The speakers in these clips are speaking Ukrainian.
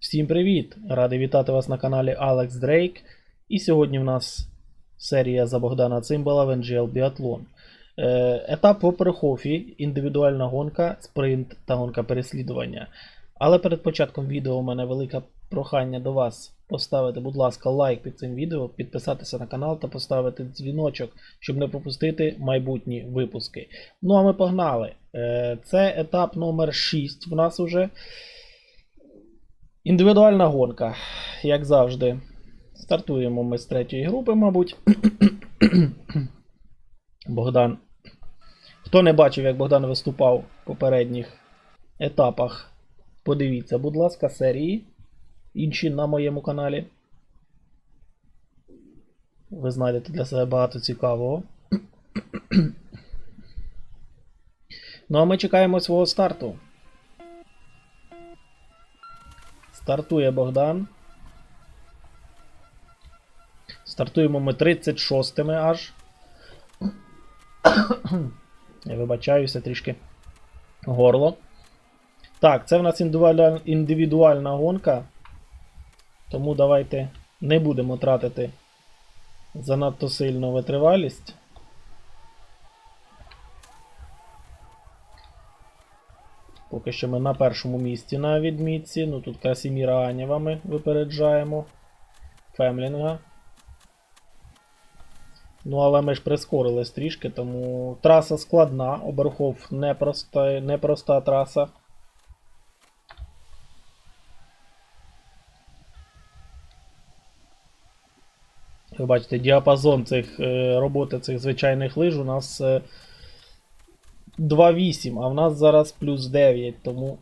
Всім привіт! Радий вітати вас на каналі Alex Drake. І сьогодні в нас серія за Богдана Цимбала в NGL Biathlon. Е, Етап в Оперхофі, індивідуальна гонка, спринт та гонка переслідування. Але перед початком відео у мене велике прохання до вас поставити, будь ласка, лайк під цим відео, підписатися на канал та поставити дзвіночок, щоб не пропустити майбутні випуски. Ну а ми погнали. Е, Це етап номер 6 в нас уже. Індивідуальна гонка, як завжди. Стартуємо ми з третьої групи, мабуть. Богдан. Хто не бачив, як Богдан виступав в попередніх етапах, подивіться, будь ласка, серії. Інші на моєму каналі. Ви знайдете для себе багато цікавого. Ну а ми чекаємо свого старту. Стартує Богдан. Стартуємо ми 36-ми аж. Я вибачаюся трішки горло. Так, це в нас індивідуальна, гонка. Тому давайте не будемо тратити занадто сильно витривалість. Поки що ми на першому місці на відмітці. Ну тут Красіміра Анєва ми випереджаємо. Фемлінга. Ну, але ми ж прискорились трішки, тому траса складна. Оберхов непроста, непроста траса. Ви бачите, діапазон цих е, роботи цих звичайних лиж у нас е, 2,8, а в нас зараз плюс 9, тому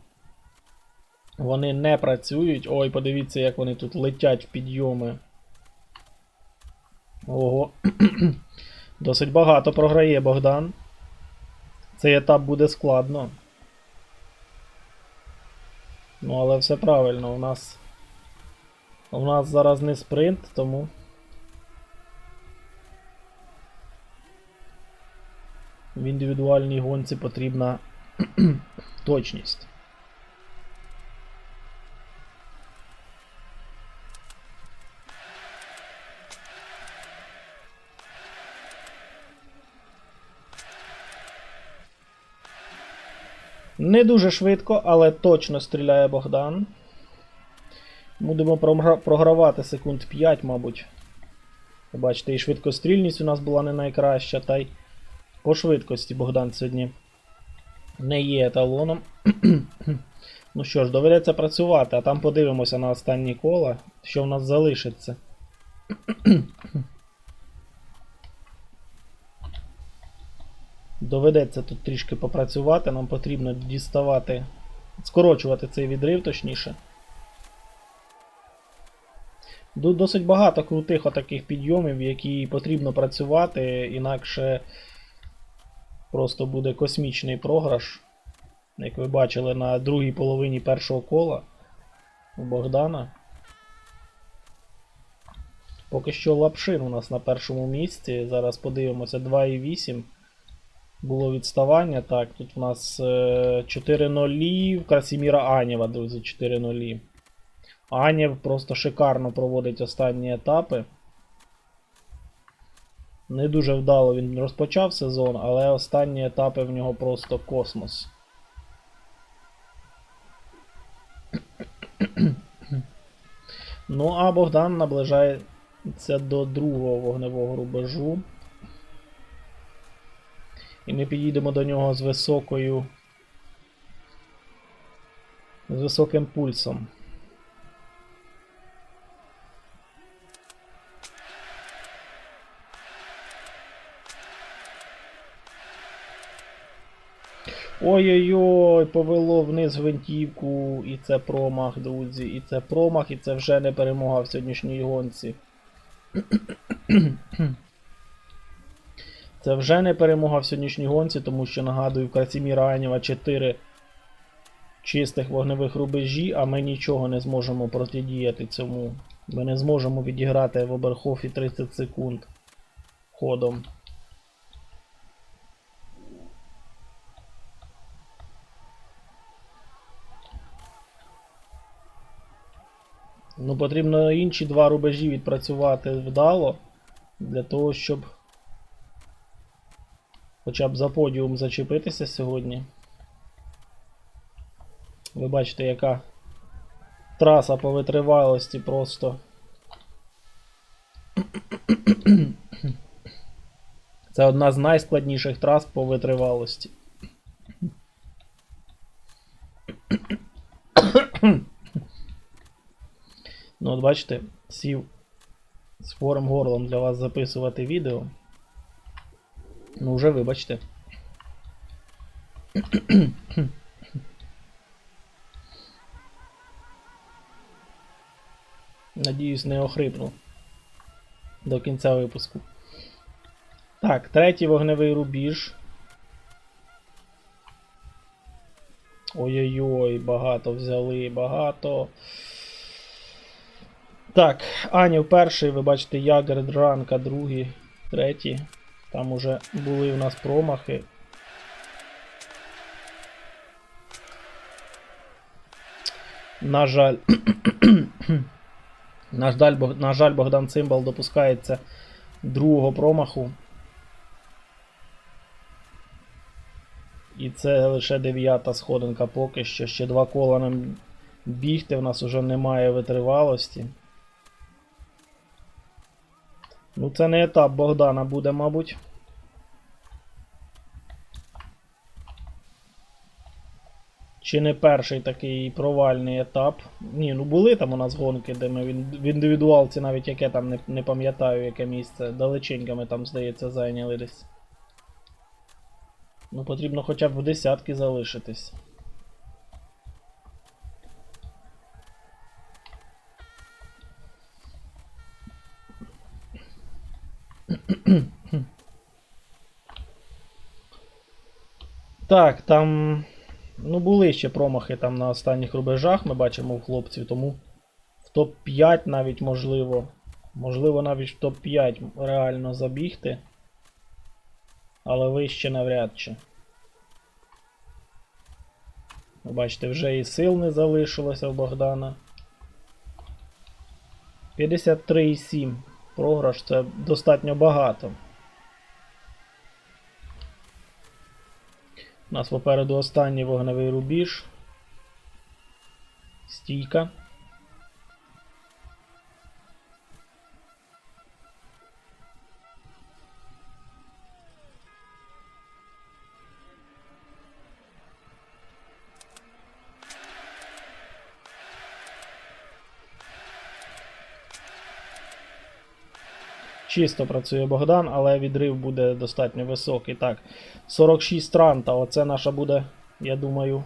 вони не працюють. Ой, подивіться, як вони тут летять в підйоми. Ого. Досить багато програє Богдан. Цей етап буде складно. Ну, але все правильно, у нас. У нас зараз не спринт, тому. В індивідуальній гонці потрібна точність. Не дуже швидко, але точно стріляє Богдан. Будемо програвати секунд 5, мабуть. Бачите, і швидкострільність у нас була не найкраща, та й по швидкості Богдан сьогодні не є еталоном. ну що ж, доведеться працювати, а там подивимося на останні кола, що в нас залишиться. Доведеться тут трішки попрацювати, нам потрібно діставати, скорочувати цей відрив, точніше. Досить багато крутих отаких підйомів, які потрібно працювати, інакше просто буде космічний програш. Як ви бачили на другій половині першого кола у Богдана. Поки що Лапшин у нас на першому місці. Зараз подивимося 2,8. Було відставання. Так, тут у нас е, 4-0. Красіміра Анєва, друзі, 4-0. Анєв просто шикарно проводить останні етапи. Не дуже вдало він розпочав сезон, але останні етапи в нього просто космос. Ну, а Богдан наближається до другого вогневого рубежу. І ми підійдемо до нього з високою. з високим пульсом. Ой-ой-ой, повело вниз гвинтівку, і це промах, друзі, і це промах, і це вже не перемога в сьогоднішній гонці. Це вже не перемога в сьогоднішній гонці, тому що нагадую, в Красіміра Анєва 4 чистих вогневих рубежі, а ми нічого не зможемо протидіяти цьому. Ми не зможемо відіграти в Оберхофі 30 секунд ходом. Ну, потрібно інші два рубежі відпрацювати вдало. Для того, щоб хоча б за подіум зачепитися сьогодні. Ви бачите, яка траса по витривалості просто. Це одна з найскладніших трас по витривалості. Ну, от бачите, сів з хворим горлом для вас записувати відео. Ну, вже вибачте. Надіюсь, не охрипну до кінця випуску. Так, третій вогневий рубіж. Ой-ой-ой, багато взяли, багато. Так, Анів перший, ви бачите, Ягер, Дранка, другий, третій. Там уже були у нас промахи. На жаль. на, жаль, на жаль, Богдан Цимбал допускається другого промаху. І це лише дев'ята сходинка поки що. Ще два кола нам бігти, в нас вже немає витривалості. Ну, це не етап Богдана буде, мабуть. Чи не перший такий провальний етап? Ні, ну були там у нас гонки, де ми в ін- індивідуалці, навіть яке там не, не пам'ятаю, яке місце. Далеченько ми там, здається, зайняли десь. Ну, потрібно хоча б в десятки залишитись. Так, там. Ну, були ще промахи там на останніх рубежах, ми бачимо у хлопців, тому в топ-5 навіть можливо. Можливо, навіть в топ-5 реально забігти. Але вище навряд чи. Ви бачите, вже і сил не залишилося в Богдана. 53,7. Програш це достатньо багато. У нас попереду останній вогневий рубіж. Стійка. Чисто працює Богдан, але відрив буде достатньо високий. Так, 46 ранта. Оце наша буде, я думаю,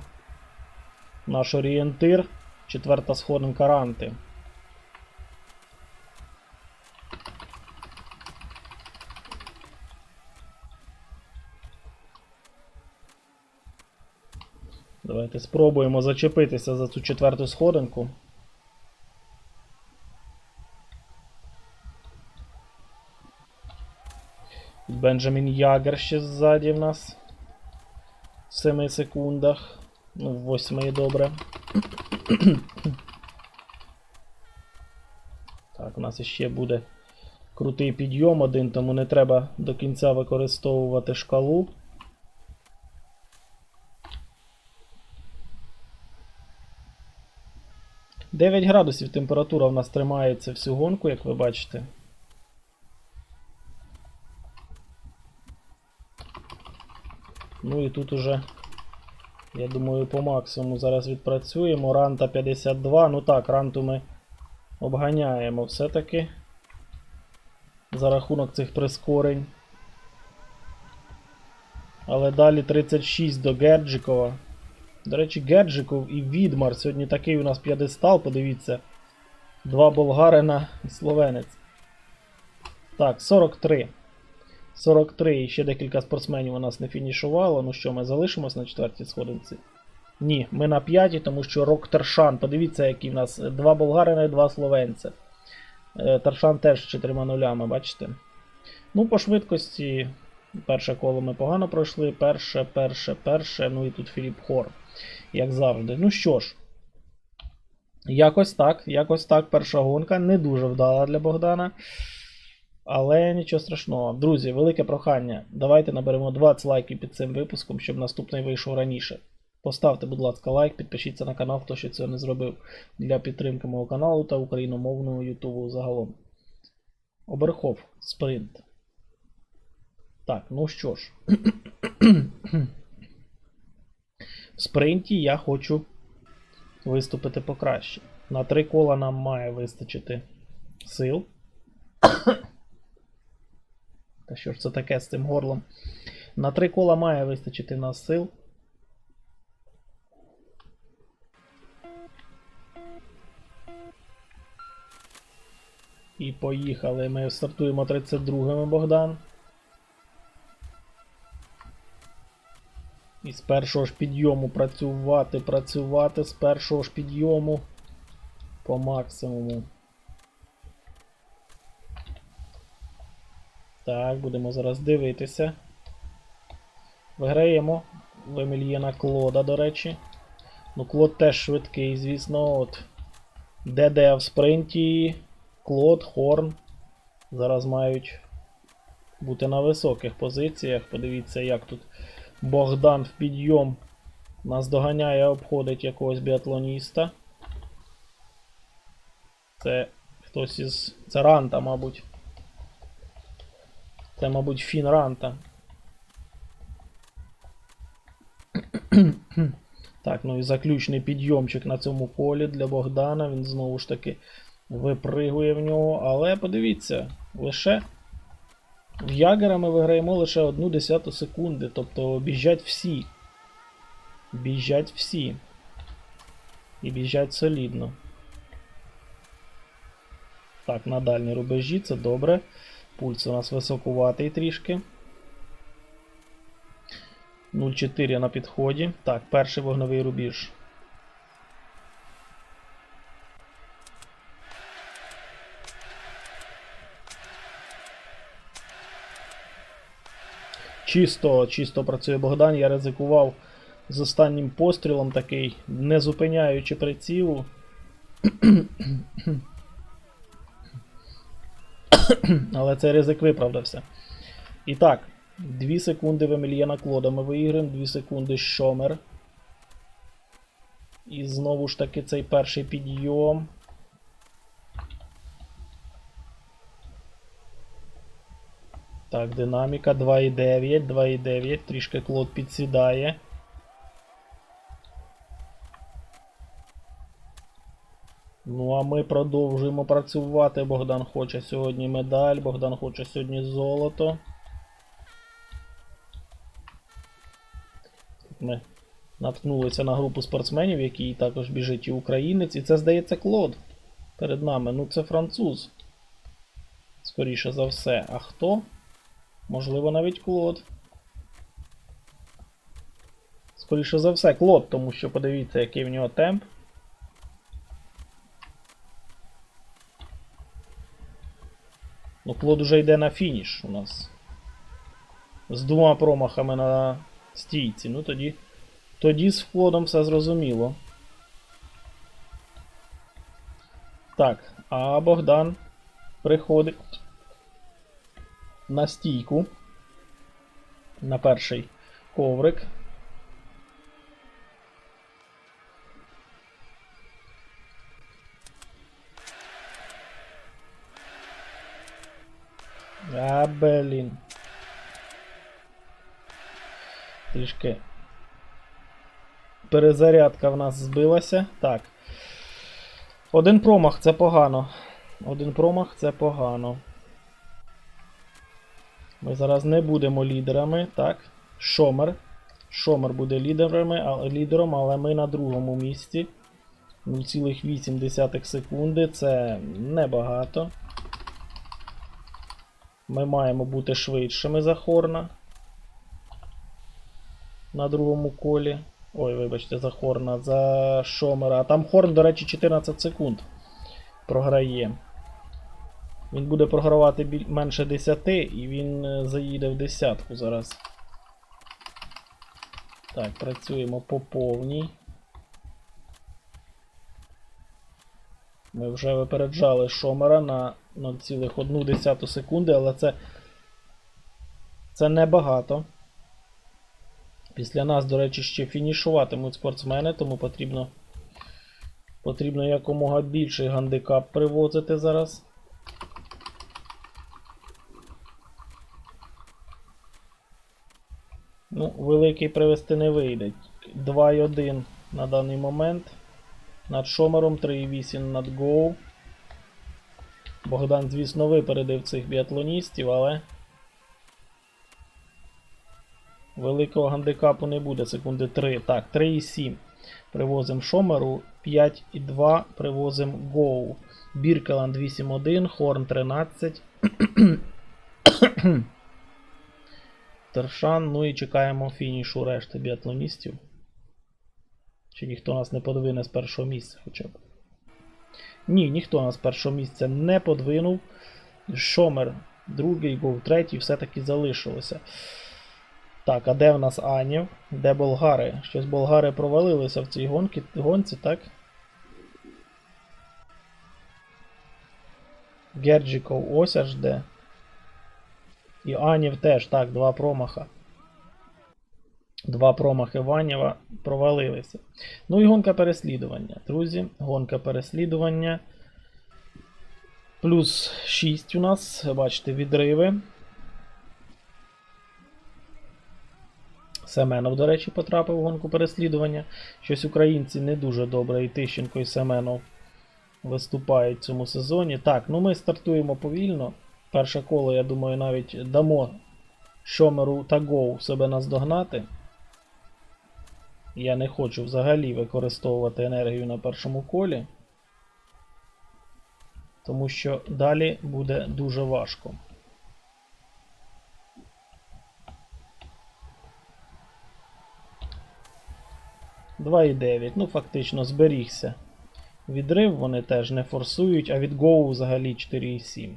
наш орієнтир. Четверта сходинка ранти. Давайте спробуємо зачепитися за цю четверту сходинку. Бенджамін Ягер ще ззаді в нас. В 7 секундах. Ну, в 8 добре. так, у нас іще буде крутий підйом один, тому не треба до кінця використовувати шкалу. Дев'ять градусів температура в нас тримається всю гонку, як ви бачите. Ну і тут уже, я думаю, по максимуму зараз відпрацюємо. Ранта 52. Ну так, ранту ми обганяємо все-таки. За рахунок цих прискорень. Але далі 36 до Герджикова. До речі, Герджиков і Відмар. Сьогодні такий у нас п'єдестал, подивіться. Два болгарина і словенець. Так, 43. 43 і ще декілька спортсменів у нас не фінішувало. Ну що, ми залишимось на четвертій сходинці? Ні, ми на п'ятій, тому що Рок Тершан. Подивіться, які в нас два болгарина і два словенця. Е, Тершан теж з чотирма нулями, бачите? Ну, по швидкості. Перше коло ми погано пройшли. Перше, перше, перше. Ну і тут Філіп Хор, як завжди. Ну що ж, Якось так, якось так. Перша гонка не дуже вдала для Богдана. Але нічого страшного. Друзі, велике прохання. Давайте наберемо 20 лайків під цим випуском, щоб наступний вийшов раніше. Поставте, будь ласка, лайк, підпишіться на канал, хто ще цього не зробив для підтримки мого каналу та україномовного Ютубу загалом. Оберхов, спринт. Так, ну що ж. В спринті я хочу виступити покраще. На три кола нам має вистачити сил. Та що ж це таке з цим горлом? На три кола має вистачити нас сил. І поїхали. Ми стартуємо 32-ми Богдан. І з першого ж підйому працювати, працювати з першого ж підйому по максимуму. Так, будемо зараз дивитися. Виграємо в Емільєна Клода, до речі. Ну, Клод теж швидкий, звісно. От. ДД в спринті. Клод, Хорн. Зараз мають бути на високих позиціях. Подивіться, як тут Богдан в підйом нас доганяє, обходить якогось біатлоніста. Це хтось із. Це Ранта, мабуть. Це, мабуть, Фін Ранта. Так, ну і заключний підйомчик на цьому колі для Богдана. Він знову ж таки випригує в нього. Але подивіться, лише в Ягера ми виграємо лише одну десяту секунди. Тобто біжать всі. Біжать всі. І біжать солідно. Так, на дальній рубежі це добре. Пульс у нас високуватий трішки. 0,4 на підході. Так, перший вогновий рубіж. Чисто, чисто працює Богдан. Я ризикував з останнім пострілом такий, не зупиняючи прицілу. Але цей ризик виправдався. І так, 2 секунди в Емельяна Клода ми виіграємо, 2 секунди Шомер. І знову ж таки цей перший підйом. Так, динаміка 2,9, 2,9, трішки Клод підсідає. Ну, а ми продовжуємо працювати. Богдан хоче сьогодні медаль, Богдан хоче сьогодні золото. Ми наткнулися на групу спортсменів, який також біжить і українець. І це, здається, Клод. Перед нами. Ну, це француз. Скоріше за все. А хто? Можливо, навіть Клод. Скоріше за все, Клод, тому що подивіться, який в нього темп. Ну, Клод уже йде на фініш у нас. З двома промахами на стійці. Ну тоді. Тоді з Клодом все зрозуміло. Так, а Богдан приходить на стійку. На перший коврик. А, блін. Трішки. Перезарядка в нас збилася. Так. Один промах це погано. Один промах це погано. Ми зараз не будемо лідерами. Так. Шомер. Шомер буде лідерами, лідером, але ми на другому місці. 0,8 секунди. Це небагато. Ми маємо бути швидшими за Хорна. На другому колі. Ой, вибачте, за Хорна, за Шомера. А там Хорн, до речі, 14 секунд програє. Він буде програвати менше 10 і він е, заїде в десятку зараз. Так, працюємо по повній. Ми вже випереджали Шомера на 0,1 секунди, але це, це небагато. Після нас, до речі, ще фінішуватимуть спортсмени, тому потрібно, потрібно якомога більший гандикап привозити зараз. Ну, великий привести не вийде. 2,1 на даний момент. Над Шомером 3,8 над Гоу. Богдан, звісно, випередив цих біатлоністів, але великого гандикапу не буде. Секунди 3. Так, 3,7. Привозимо Шомеру. 5,2 привозимо Гоу. Біркеланд 8,1, Хорн 13. Тершан, ну і чекаємо фінішу решти біатлоністів. Чи ніхто нас не подвине з першого місця хоча б. Ні, ніхто нас з першого місця не подвинув. Шомер, другий, був третій, все-таки залишилося. Так, а де в нас Анів? Де болгари? Щось болгари провалилися в цій гонці, гонці так? Герджіков ось аж де. І Анів теж, так, два промаха. Два промахи Ванєва провалилися. Ну і гонка переслідування. Друзі, гонка переслідування. Плюс 6 у нас, бачите, відриви. Семенов, до речі, потрапив в гонку переслідування. Щось українці не дуже добре, і Тищенко, і Семенов виступають в цьому сезоні. Так, ну ми стартуємо повільно. Перше коло, я думаю, навіть дамо Шомеру та Гоу себе наздогнати. Я не хочу взагалі використовувати енергію на першому колі. Тому що далі буде дуже важко. Два і дев'ять. Ну, фактично, зберігся. Відрив вони теж не форсують, а від Гоу взагалі 4,7.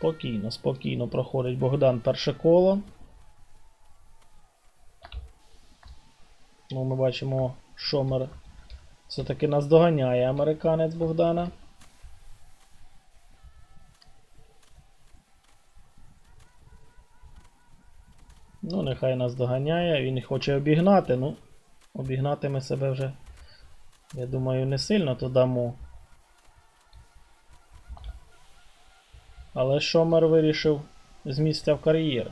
Спокійно, спокійно проходить Богдан перше коло. Ну, ми бачимо, Шомер все-таки нас доганяє американець Богдана. Ну, нехай нас доганяє, він хоче обігнати, ну, обігнати ми себе вже, я думаю, не сильно то дамо. Але Шомер вирішив з місця в кар'єр.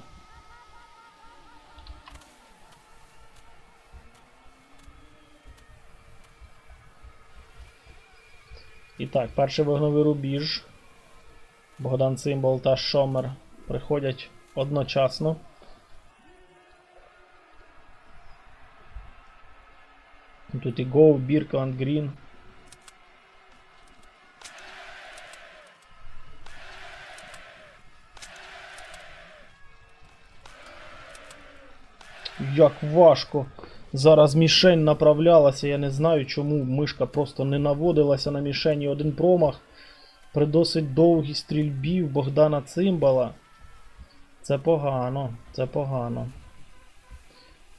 І так, перший вогновий рубіж. Богдан Цимбал та Шомер приходять одночасно. Тут і Гоу, Біркланд, Грін. Як важко. Зараз мішень направлялася, я не знаю, чому мишка просто не наводилася на мішені один промах. При досить довгій стрільбі в Богдана Цимбала. Це погано, це погано.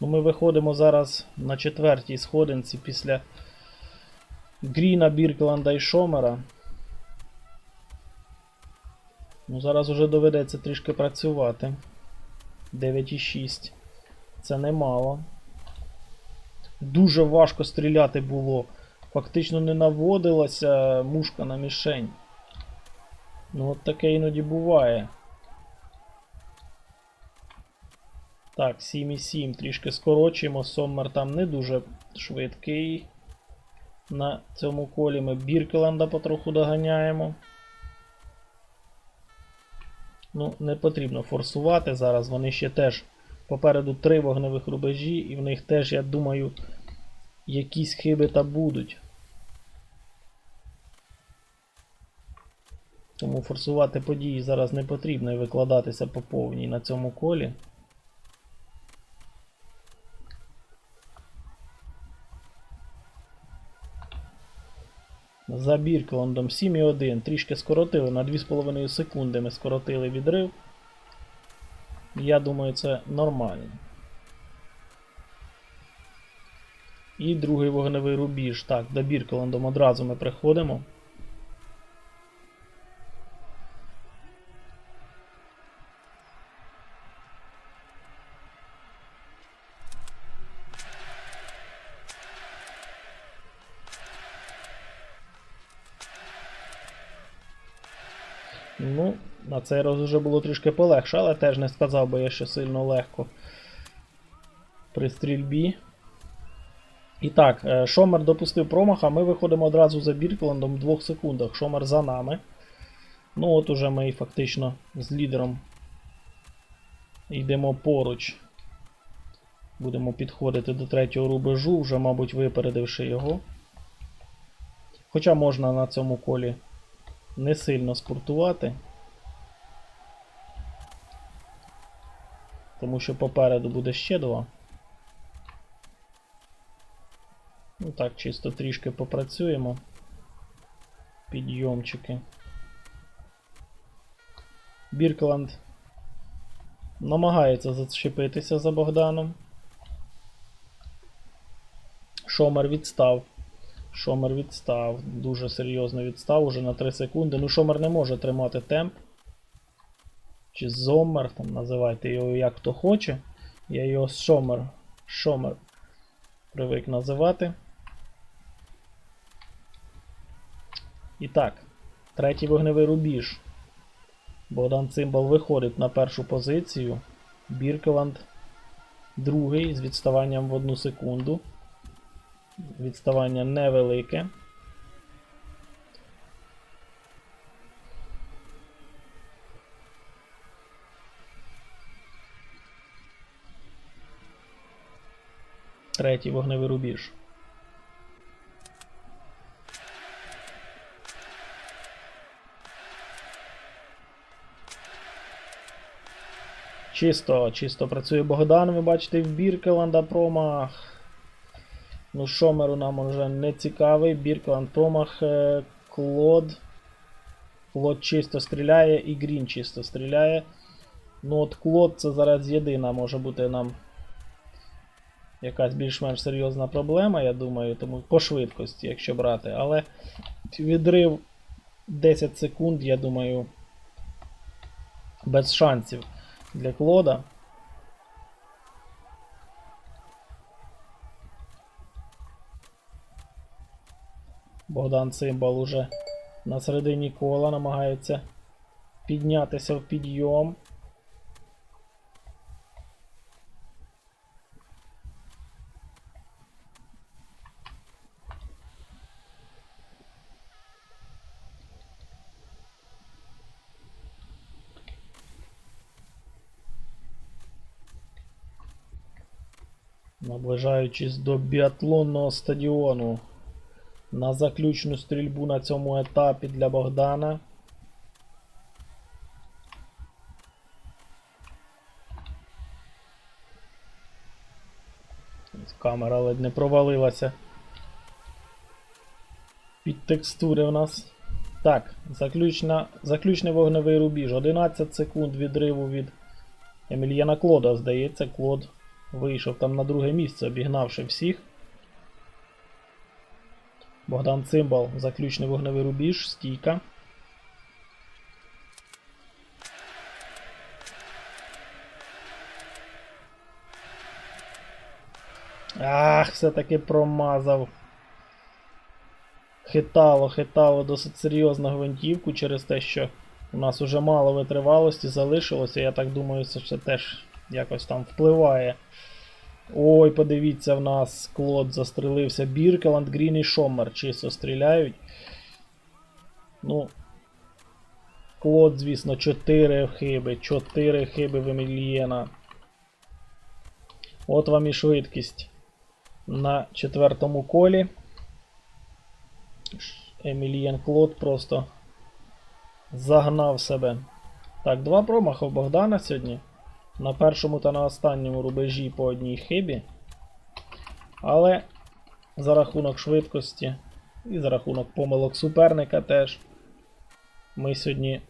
Ну, Ми виходимо зараз на четвертій сходинці після Гріна, Біркланда і Шомера. Ну, Зараз уже доведеться трішки працювати. 9,6. Це немало. Дуже важко стріляти було. Фактично не наводилася мушка на мішень. Ну от таке іноді буває. Так, 7,7 трішки скорочуємо. Соммер там не дуже швидкий. На цьому колі ми Біркеланда потроху доганяємо. Ну, не потрібно форсувати зараз. Вони ще теж попереду три вогневих рубежі, і в них теж, я думаю, якісь хиби та будуть. Тому форсувати події зараз не потрібно і викладатися по повній на цьому колі. За Біркландом 7,1. Трішки скоротили на 2,5 секунди ми скоротили відрив. Я думаю, це нормально. І другий вогневий рубіж. Так, до Біркелендом одразу ми приходимо. На цей раз вже було трішки полегше, але теж не сказав би я, що сильно легко при стрільбі. І так, е, Шомер допустив промах, а ми виходимо одразу за Біркландом в 2 секундах. Шомер за нами. Ну от уже ми фактично з лідером йдемо поруч. Будемо підходити до третього рубежу, вже, мабуть, випередивши його. Хоча можна на цьому колі не сильно спортувати. Тому що попереду буде ще два. Ну так, чисто трішки попрацюємо. Підйомчики. Біркланд намагається зачепитися за Богданом. Шомер відстав. Шомер відстав. Дуже серйозно відстав уже на 3 секунди. Ну, Шомер не може тримати темп. Чи Зоммер, там називайте його як хто хоче. Я його Шомер. Шомер привик називати. І так, третій вогневий рубіж. Богдан Цимбал виходить на першу позицію. Біркеланд другий з відставанням в одну секунду. Відставання невелике. Третій вогневий рубіж. Чисто, чисто працює Богдан, ви бачите, в Біркеланда промах. Ну, Шомеру нам вже не цікавий. Біркеланд промах, е, Клод. Клод чисто стріляє і Грін чисто стріляє. Ну от Клод це зараз єдина може бути нам якась більш-менш серйозна проблема, я думаю, тому по швидкості, якщо брати. Але відрив 10 секунд, я думаю, без шансів для Клода. Богдан Цимбал уже на середині кола намагається піднятися в підйом. Наближаючись до біатлонного стадіону на заключну стрільбу на цьому етапі для Богдана. Камера ледь не провалилася. Під текстури у нас. Так, заключна, заключний вогневий рубіж. 11 секунд відриву від Емельяна Клода, здається, Клод вийшов там на друге місце, обігнавши всіх. Богдан Цимбал, заключний вогневий рубіж, стійка. Ах, все-таки промазав. Хитало, хитало досить серйозно гвинтівку через те, що у нас уже мало витривалості залишилося. Я так думаю, це теж якось там впливає. Ой, подивіться, в нас Клод застрілився. Біркеланд, Грін і Шомер чисто стріляють. Ну. Клод, звісно, 4 хиби. 4 хиби в Емілієна. От вам і швидкість на четвертому колі. Емілієн Клод просто загнав себе. Так, два промахи в Богдана сьогодні. На першому та на останньому рубежі по одній хибі. Але за рахунок швидкості і за рахунок помилок суперника теж ми сьогодні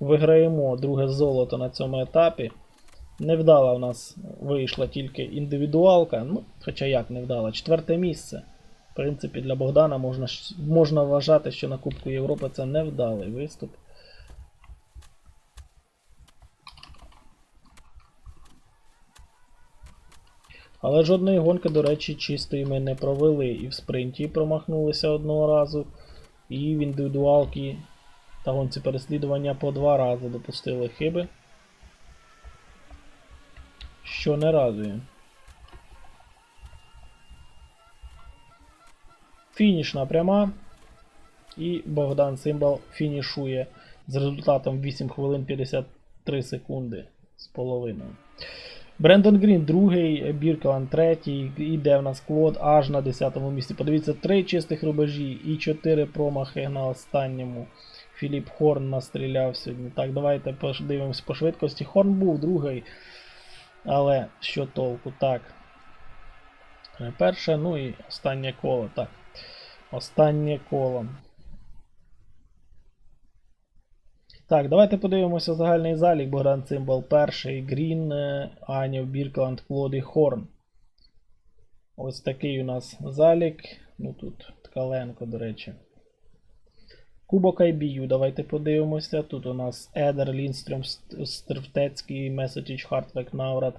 виграємо друге золото на цьому етапі. Невдала у нас вийшла тільки індивідуалка. Ну, хоча як невдала, четверте місце. В принципі, для Богдана можна, можна вважати, що на Кубку Європи це невдалий виступ. Але жодної гонки, до речі, чистої ми не провели. І в спринті промахнулися одного разу, і в індивідуалки та гонці переслідування по два рази допустили хиби. Що не радує. Фінішна пряма. І Богдан Симбал фінішує з результатом 8 хвилин 53 секунди з половиною. Брендон Грін другий, Біркелан третій, іде в нас Клод аж на 10-му місці. Подивіться, три чистих рубежі і 4 промахи на останньому. Філіп Хорн настріляв сьогодні. Так, давайте подивимось по швидкості. Хорн був другий. Але що толку? Так. Перше, ну і останнє коло. Так. Останнє коло. Так, давайте подивимося загальний залік. Богдан Цимбал перший, Грін, е, Анів, Біркланд, Клод і Хорн. Ось такий у нас залік. Ну тут Ткаленко, до речі. Кубок IBU, давайте подивимося. Тут у нас Едер, Лінстрем, Стервтецький, Месетіч, Хартвек, Наврат.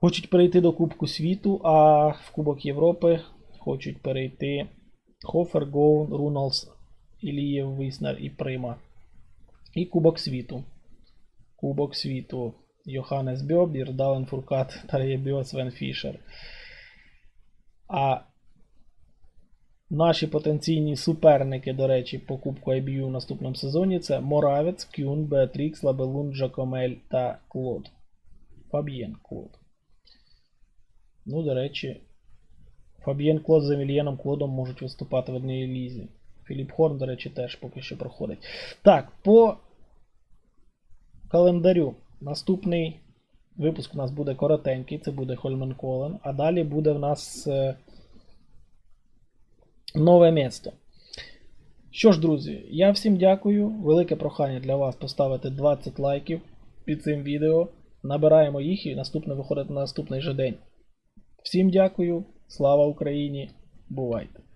Хочуть перейти до Кубку світу, а в Кубок Європи хочуть перейти Хофер, Гоун, Руналс, Ілієв, Віснер і Прима. І Кубок світу. Кубок світу. Йоханнес Бьобір, Дален Фуркат, Тар'є Біо, Свен Фішер. А наші потенційні суперники, до речі, по Кубку IBU в наступному сезоні це Моравець, Кюн, Беатрікс, Лабелун, Джакомель та Клод. Фаб'єн Клод. Ну, до речі, Фаб'єн Клод з Емільєном Клодом можуть виступати в одній лізі. Філіп Хорн, до речі, теж поки що проходить. Так, по календарю. Наступний випуск у нас буде коротенький, це буде Хольмен Колен, а далі буде в нас е, нове місто. Що ж, друзі, я всім дякую. Велике прохання для вас поставити 20 лайків під цим відео. Набираємо їх і наступне виходить на наступний же день. Всім дякую, слава Україні! Бувайте!